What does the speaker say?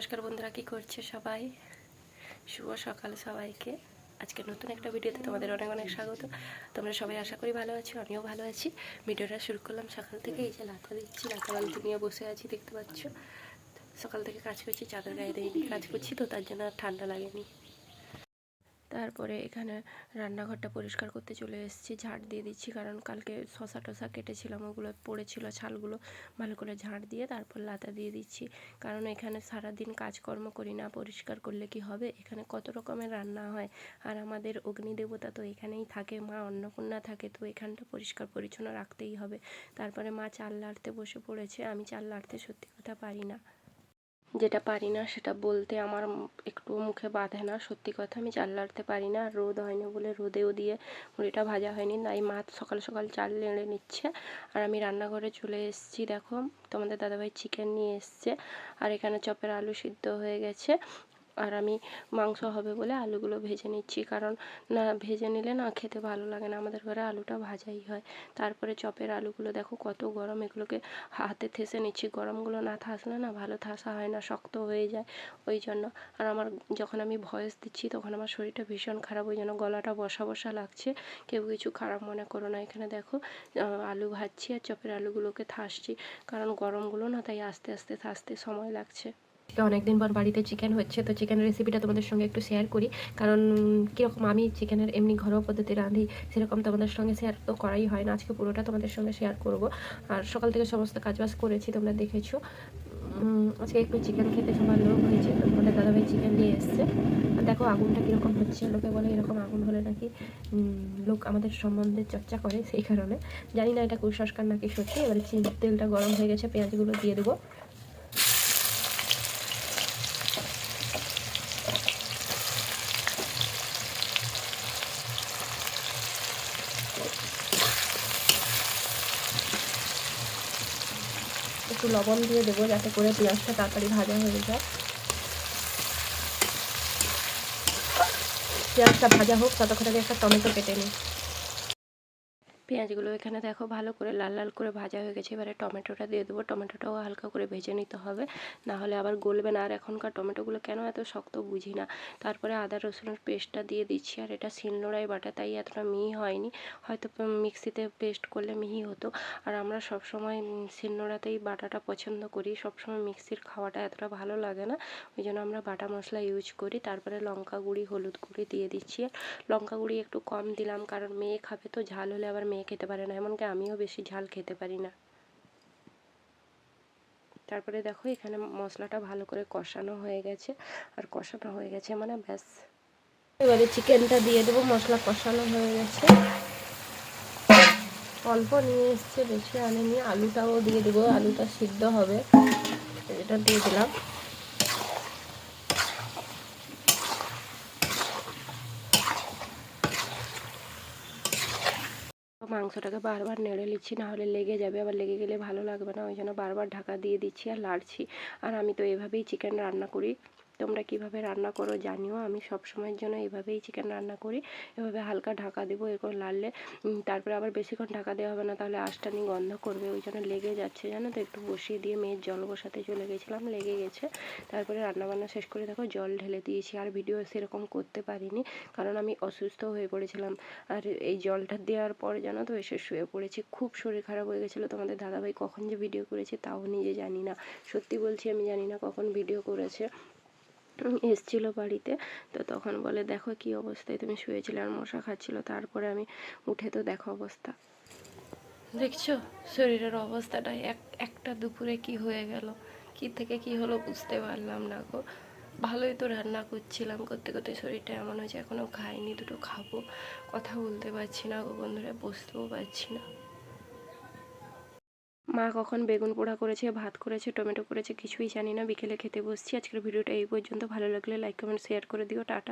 নমস্কার বন্ধুরা, কি করছে সবাই? শুভ সকাল সবাইকে। আজকে নতুন একটা ভিডিওতে তোমাদের অনেক অনেক স্বাগত। তোমরা সবাই আশা করি ভালো আছি, আমিও ভালো আছি। ভিডিওটা শুরু করলাম সকাল থেকে, এই যে লাতা দিচ্ছি লাতা বালতি নিয়ে বসে আছি, দেখতে পাচ্ছ। সকাল থেকে কাজ করছি, চাদর গায়ে দিয়ে কাজ করছি তো, তার জন্য আর ঠান্ডা লাগেনি। তারপরে এখানে রান্নাঘরটা পরিষ্কার করতে চলে এসেছি। ঝাড় দিয়ে দিচ্ছি কারণ কালকে শশা টশা কেটেছিলাম, ওগুলো পড়েছিল ছালগুলো। ভালো করে ঝাড় দিয়ে তারপর লাতা দিয়ে দিচ্ছি। কারণ এখানে সারাদিন কাজকর্ম করি না, পরিষ্কার করলে কি হবে? এখানে কত রকমের রান্না হয়। আর আমাদের অগ্নিদেবতা তো এখানেই থাকে, মা অন্নপূর্ণা থাকে, তো এখানটা পরিষ্কার পরিচ্ছন্ন রাখতেই হবে। তারপরে মা চাল লাড়তে বসে পড়েছে, আমি চাল লাড়তে সত্যি কথা পারি না। যেটা পারি না সেটা বলতে আমার একটু মুখে বাঁধে না। সত্যি কথা আমি চাল লাড়তে পারি না, আর রোদ হয়নি বলে রোদেও দিয়ে মুড়িটা ভাজা হয়নি। তাই মা সকাল সকাল চাল নেড়ে নিচ্ছে। আর আমি রান্নাঘরে চলে এসেছি, দেখো। তোমাদের দাদাভাই চিকেন নিয়ে এসছে। আর এখানে চপের আলু সিদ্ধ হয়ে গেছে। আর আমি মাংস হবে বলে আলুগুলো ভেজে নিচ্ছি। কারণ না, ভেজে নিলে না খেতে ভালো লাগে না। আমাদের ঘরে আলুটা ভাজাই হয়। তারপরে চপের আলুগুলো দেখো কত গরম। এগুলোকে হাতে থেসে নিচ্ছি। গরমগুলো না থাসলে না ভালো থাসা হয় না, শক্ত হয়ে যায়। ওই জন্য। আর আমার যখন আমি ভয়েস দিচ্ছি, তখন আমার শরীরটা ভীষণ খারাপ। ওই জন্য গলাটা বসা বসা লাগছে। কেউ কিছু খারাপ মনে করো না। এখানে দেখো আলু ভাজছি আর চপের আলুগুলোকে থাসছি। কারণ গরমগুলো না তাই আস্তে আস্তে, থাসতে সময় লাগছে। অনেকদিন পর বাড়িতে চিকেন হচ্ছে, তো চিকেনের রেসিপিটা তোমাদের সঙ্গে একটু শেয়ার করি। কারণ কীরকম আমি চিকেনের এমনি ঘরোয়া পদ্ধতি রাঁধি, সেরকম তোমাদের সঙ্গে শেয়ার তো করাই হয় না। আজকে পুরোটা তোমাদের সঙ্গে শেয়ার করব। আর সকাল থেকে সমস্ত কাজবাজ করেছি, তোমরা দেখেছ। আজকে একটু চিকেন খেতে সবার লোক হয়েছে, তো তোমাদের দাদাভাই চিকেন নিয়ে এসছে। আর দেখো আগুনটা কীরকম হচ্ছে, লোকে বলে এরকম আগুন হলে নাকি লোক আমাদের সম্বন্ধে চর্চা করে সেই কারণে। জানি না এটা কুসংস্কার নাকি সত্যি, এবারে তেলটা গরম হয়ে গেছে, পেঁয়াজগুলো দিয়ে দেবো। একটু লবণ দিয়ে দেবো যাতে করে পেঁয়াজটা তাড়াতাড়ি ভাজা হয়ে যায়। পেঁয়াজটা ভাজা হোক ততক্ষণ আগে একটা টমেটো কেটে নিই। পেঁয়াজগুলো এখানে দেখো ভালো করে লাল লাল করে ভাজা হয়ে গেছে। এবারে টমেটোটা দিয়ে দেবো। টমেটোটাও হালকা করে ভেজে নিতে হবে। না হলে আবার গলবে না। আর এখনকার টমেটোগুলো কেন এত শক্ত বুঝি না। তারপরে আদা, রসুনের পেস্টটা দিয়ে দিচ্ছি। আর এটা শিলনোড়ায় বাটা, তাই এতটা মিহি হয়নি। হয়তো মিক্সিতে পেস্ট করলে মিহি হতো। আর আমরা সবসময় শিলনোড়াতেই বাটাটা পছন্দ করি। সবসময় মিক্সির খাওয়াটা এতটা ভালো লাগে না। ওই জন্য আমরা বাটা মশলা ইউজ করি। তারপরে লঙ্কা গুঁড়ি, হলুদ গুঁড়ি দিয়ে দিচ্ছি। আর লঙ্কা গুঁড়ি একটু কম দিলাম। কারণ মেয়ে খাবে তো ঝাল হলে আবার মেয়ে খেতে পারে না, এমনকি আমিও বেশি ঝাল খেতে পারি না। তারপরে দেখো এখানে মশলাটা ভালো করে কষানো হয়ে গেছে। আর কষানো হয়ে গেছে মানে ব্যাস। এবারে চিকেনটা দিয়ে দেবো, মশলা কষানো হয়ে গেছে। অল্প নিয়ে এসছে, বেশি আনেনি। আলুটাও দিয়ে দেবো, আলুটা সিদ্ধ হবে। এটা দিয়ে দিলাম। মাংসটাকে বারবার নেড়ে নিচ্ছি, নাহলে লেগে যাবে, আবার লেগে গেলে ভালো লাগবে না। ওই জন্য বারবার ঢাকা দিয়ে দিচ্ছি আর লাড়ছি। আর আমি তো এভাবেই চিকেন রান্না করি। তোমরা কীভাবে রান্না করো জানিও। আমি সব সময়ের জন্য এভাবেই চিকেন রান্না করি। এভাবে হালকা ঢাকা দেবো এরকম লাড়লে তারপরে আবার বেশিক্ষণ ঢাকা দেওয়া হবে না, তাহলে আঁশটানি গন্ধ করবে, ওই জন্য লেগে যাচ্ছে জানো তো? একটু বসিয়ে দিয়ে মেয়ের জল বসাতে চলে গেছিলাম, লেগে গেছে। তারপরে রান্নাবান্না শেষ করে দেখো জল ঢেলে দিয়েছি, আর ভিডিও সেরকম করতে পারিনি, কারণ আমি অসুস্থ হয়ে পড়েছিলাম। আর এই জলটা দেওয়ার পর জানো তো, এসে শুয়ে পড়েছি, খুব শরীর খারাপ হয়ে গেছিল। তোমাদের দাদাভাই কখন যে ভিডিও করেছে, তাও নিজে জানি না। সত্যি বলছি, আমি জানি না কখন ভিডিও করেছে। এসছিল বাড়িতে, তো তখন বলে, দেখো কি অবস্থায়, তুমি শুয়েছিলে আর মশা খাচ্ছিল। তারপরে আমি উঠে, তো দেখো অবস্থা। দেখছ? শরীরের অবস্থাটা এক, একটা দুপুরে কি হয়ে গেল? কি থেকে কি হলো বুঝতে পারলাম না গো। ভালোই তো রান্না করছিলাম, করতে করতে শরীরটা এমন হয়েছে এখনও খাইনি, দুটো খাব। কথা বলতে পারছি না গো বন্ধুরা, বসতেও পারছি না। মা কখন বেগুন পোড়া করেছে, ভাত করেছে, টমেটো করেছে কিছুই জানি না, বিকেলে খেতে বসছি। আজকের ভিডিওটা এই পর্যন্ত। ভালো লাগলে লাইক কমেন্ট শেয়ার করে দিও। টাটা।